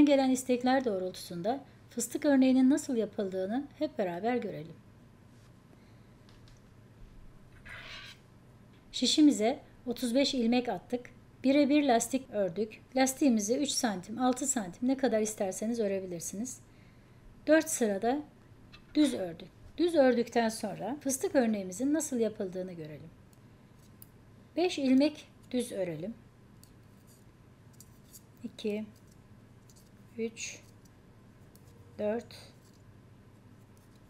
Sizden gelen istekler doğrultusunda fıstık örneğinin nasıl yapıldığını hep beraber görelim. Şişimize 35 ilmek attık. Birebir lastik ördük. Lastiğimizi 3 santim, 6 santim ne kadar isterseniz örebilirsiniz. 4 sırada düz ördük. Düz ördükten sonra fıstık örneğimizin nasıl yapıldığını görelim. 5 ilmek düz örelim. 2 3 4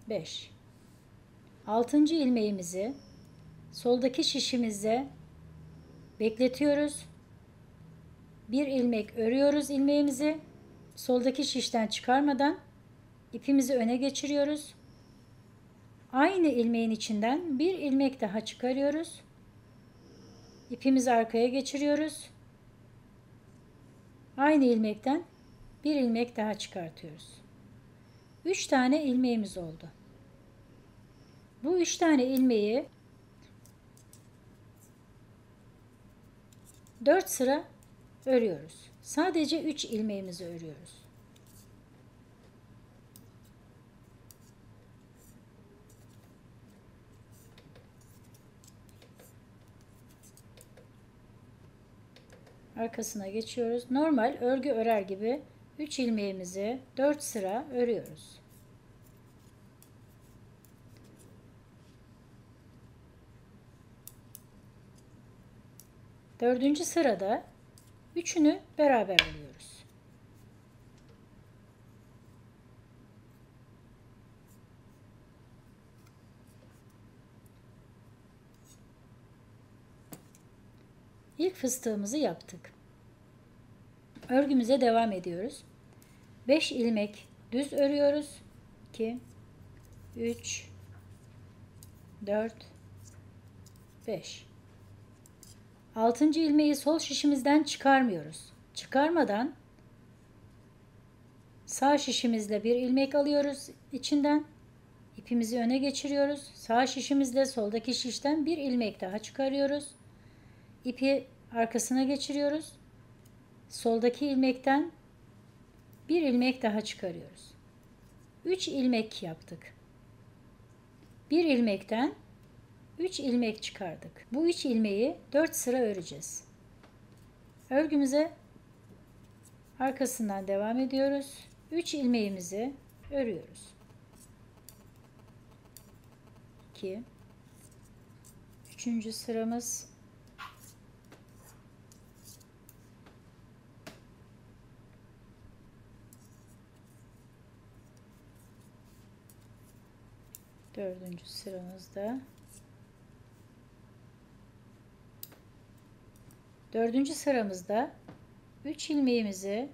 5 6. ilmeğimizi soldaki şişimize bekletiyoruz. Bir ilmek örüyoruz ilmeğimizi. Soldaki şişten çıkarmadan ipimizi öne geçiriyoruz. Aynı ilmeğin içinden bir ilmek daha çıkarıyoruz. İpimizi arkaya geçiriyoruz. Aynı ilmekten bir ilmek daha çıkartıyoruz. 3 tane ilmeğimiz oldu. Bu 3 tane ilmeği 4 sıra örüyoruz. Sadece 3 ilmeğimizi örüyoruz. Arkasına geçiyoruz. Normal örgü örer gibi 3 ilmeğimizi 4 sıra örüyoruz. Dördüncü sırada üçünü beraber alıyoruz. İlk fıstığımızı yaptık. Örgümüze devam ediyoruz. 5 ilmek düz örüyoruz. 2 3 4 5 6. ilmeği sol şişimizden çıkarmıyoruz. Çıkarmadan sağ şişimizle bir ilmek alıyoruz içinden. ipimizi öne geçiriyoruz. Sağ şişimizle soldaki şişten bir ilmek daha çıkarıyoruz. İpi arkasına geçiriyoruz. Soldaki ilmekten bir ilmek daha çıkarıyoruz. 3 ilmek yaptık. Bir ilmekten 3 ilmek çıkardık. Bu 3 ilmeği 4 sıra öreceğiz. Örgümüze arkasından devam ediyoruz. 3 ilmeğimizi örüyoruz. 2 3. sıramız Dördüncü sıramızda Dördüncü sıramızda 3 ilmeğimizi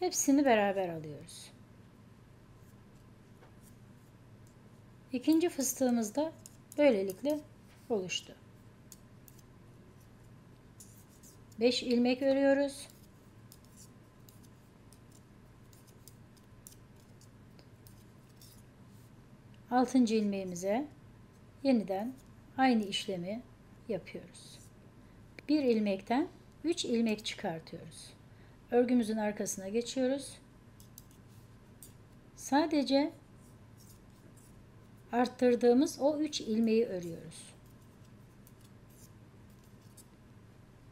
hepsini beraber alıyoruz. İkinci fıstığımız da böylelikle oluştu. 5 ilmek örüyoruz. Altıncı ilmeğimize yeniden aynı işlemi yapıyoruz. Bir ilmekten 3 ilmek çıkartıyoruz. Örgümüzün arkasına geçiyoruz. Sadece arttırdığımız o 3 ilmeği örüyoruz.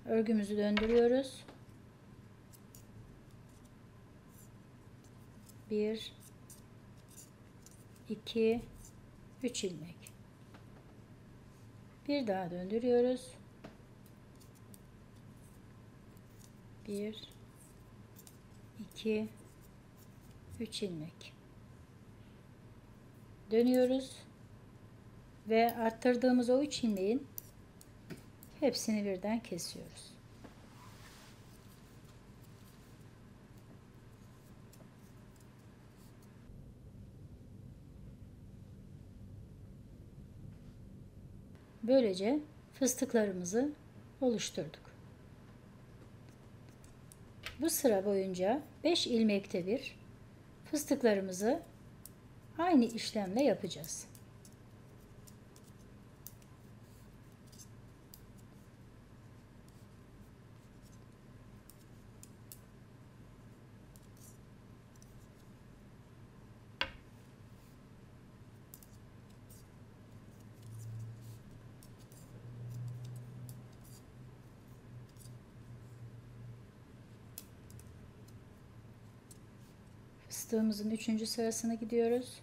Örgümüzü döndürüyoruz. 1 2 3 ilmek. Bir daha döndürüyoruz. 1 2 3 ilmek dönüyoruz ve arttırdığımız o 3 ilmeğin hepsini birden kesiyoruz. Böylece fıstıklarımızı oluşturduk. Bu sıra boyunca 5 ilmekte bir fıstıklarımızı aynı işlemle yapacağız. Fıstığımızın üçüncü sırasına gidiyoruz.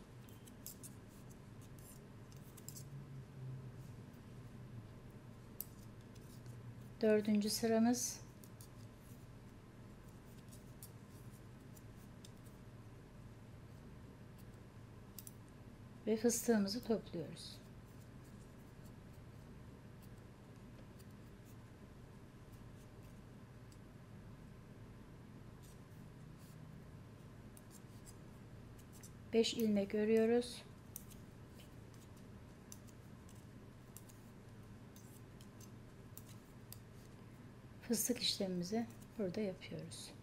Dördüncü sıramız. Ve fıstığımızı topluyoruz. Beş ilmek örüyoruz. fıstık işlemimizi burada yapıyoruz.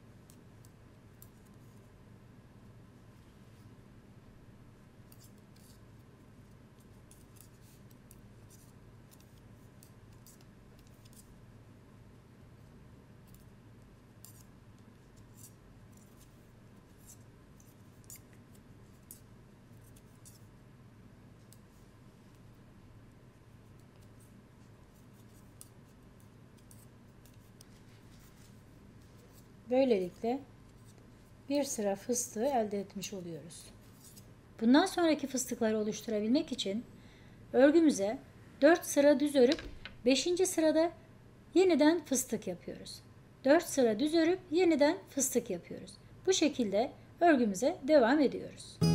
Böylelikle bir sıra fıstığı elde etmiş oluyoruz. Bundan sonraki fıstıkları oluşturabilmek için örgümüze 4 sıra düz örüp 5. sırada yeniden fıstık yapıyoruz. 4 sıra düz örüp yeniden fıstık yapıyoruz. Bu şekilde örgümüze devam ediyoruz.